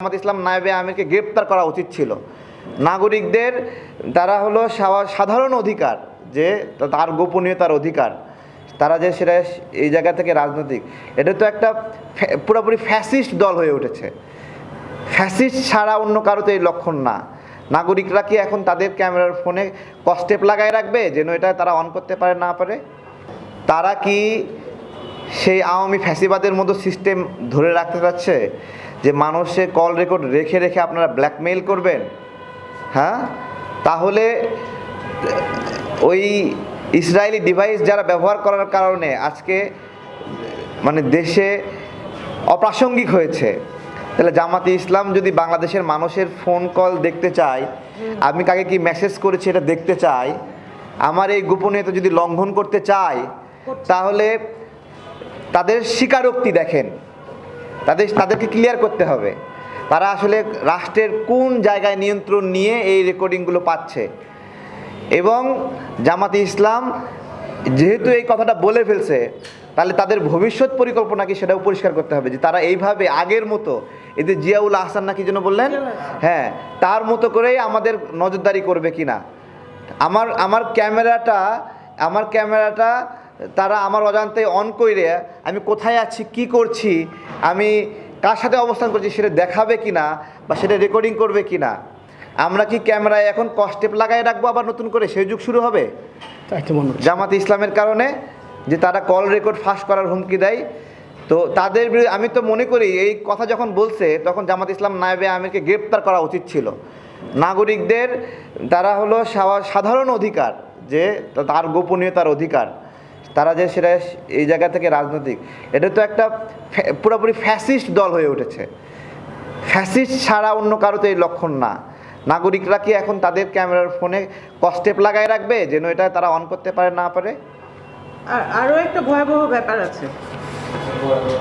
জামাত ইসলাম নায়েবে আমিরকে গ্রেপ্তার করা উচিত ছিল। নাগরিকদের, তারা হলো সাধারণ অধিকার, যে তার গোপনীয়তার অধিকার। তারা যে সেটা এই জায়গা থেকে রাজনৈতিক। এটা তো একটা পুরোপুরি ফ্যাসিস্ট দল হয়ে উঠেছে। ফ্যাসিস্ট ছাড়া অন্য কারও তো এই লক্ষণ না। নাগরিকরা কি এখন তাদের ক্যামেরার ফোনে কস্টেপ লাগায় রাখবে? যেন এটা তারা অন করতে পারে, না পারে? তারা কি সেই আওয়ামী ফ্যাসিবাদের মতো সিস্টেম ধরে রাখতে চাচ্ছে যে মানুষে কল রেকর্ড রেখে রেখে আপনারা ব্ল্যাকমেইল করবেন হ্যাঁ? তাহলে ওই ইসরায়েলি ডিভাইস যারা ব্যবহার করার কারণে আজকে মানে দেশে অপ্রাসঙ্গিক হয়েছে। তাহলে জামাতে ইসলাম যদি বাংলাদেশের মানুষের ফোন কল দেখতে চায় আমি কাকে কি মেসেজ করেছি এটা দেখতে চাই? আমার এই গোপনীয়তা যদি লঙ্ঘন করতে চায় তাহলে তাদের স্বীকারোক্তি দেখেন। তাদের তাদেরকে ক্লিয়ার করতে হবে। তারা আসলে রাষ্ট্রের কোন জায়গায় নিয়ন্ত্রণ নিয়ে এই রেকর্ডিংগুলো পাচ্ছে। এবং জামাতে ইসলাম যেহেতু এই কথাটা বলে ফেলছে তাহলে তাদের ভবিষ্যৎ পরিকল্পনা কি সেটাও পরিষ্কার করতে হবে যে তারা এইভাবে আগের মতো এদের জিয়াউল আহসান নাকি যেন বললেন? হ্যাঁ তার মতো করেই আমাদের নজরদারি করবে কিনা? আমার আমার ক্যামেরাটা আমার ক্যামেরাটা তারা আমার অজান্তে অন করে আমি কোথায় আছি? কি করছি? আমি কার সাথে অবস্থান করছি? সেটা দেখাবে কি না বা সেটা রেকর্ডিং করবে কি না আমরা কি ক্যামেরায় এখন কস্টেপ লাগাই রাখব আবার নতুন করে? সেই যুগ শুরু হবে? জামাত ইসলামের কারণে যে তারা কল রেকর্ড ফাঁস করার হুমকি দেয়। তো তাদের বিরুদ্ধে আমি তো মনে করি এই কথা যখন বলছে তখন জামাত ইসলাম নায়েবে আমিরকে গ্রেপ্তার করা উচিত ছিল। নাগরিকদের তারা হলো সাধারণ অধিকার যে তার গোপনীয়তার অধিকার। তারা যে সেটা এই জায়গা থেকে রাজনৈতিক, এটা তো একটা পুরোপুরি ফ্যাসিস্ট দল হয়ে উঠেছে। ফ্যাসিস্ট ছাড়া অন্য কারও তো এই লক্ষণ না। নাগরিকরা কি এখন তাদের ক্যামেরার ফোনে কস্টেপ লাগায় রাখবে, যেন এটা তারা অন করতে পারে, না পারে? আর আরও একটা ভয়াবহ ব্যাপার আছে।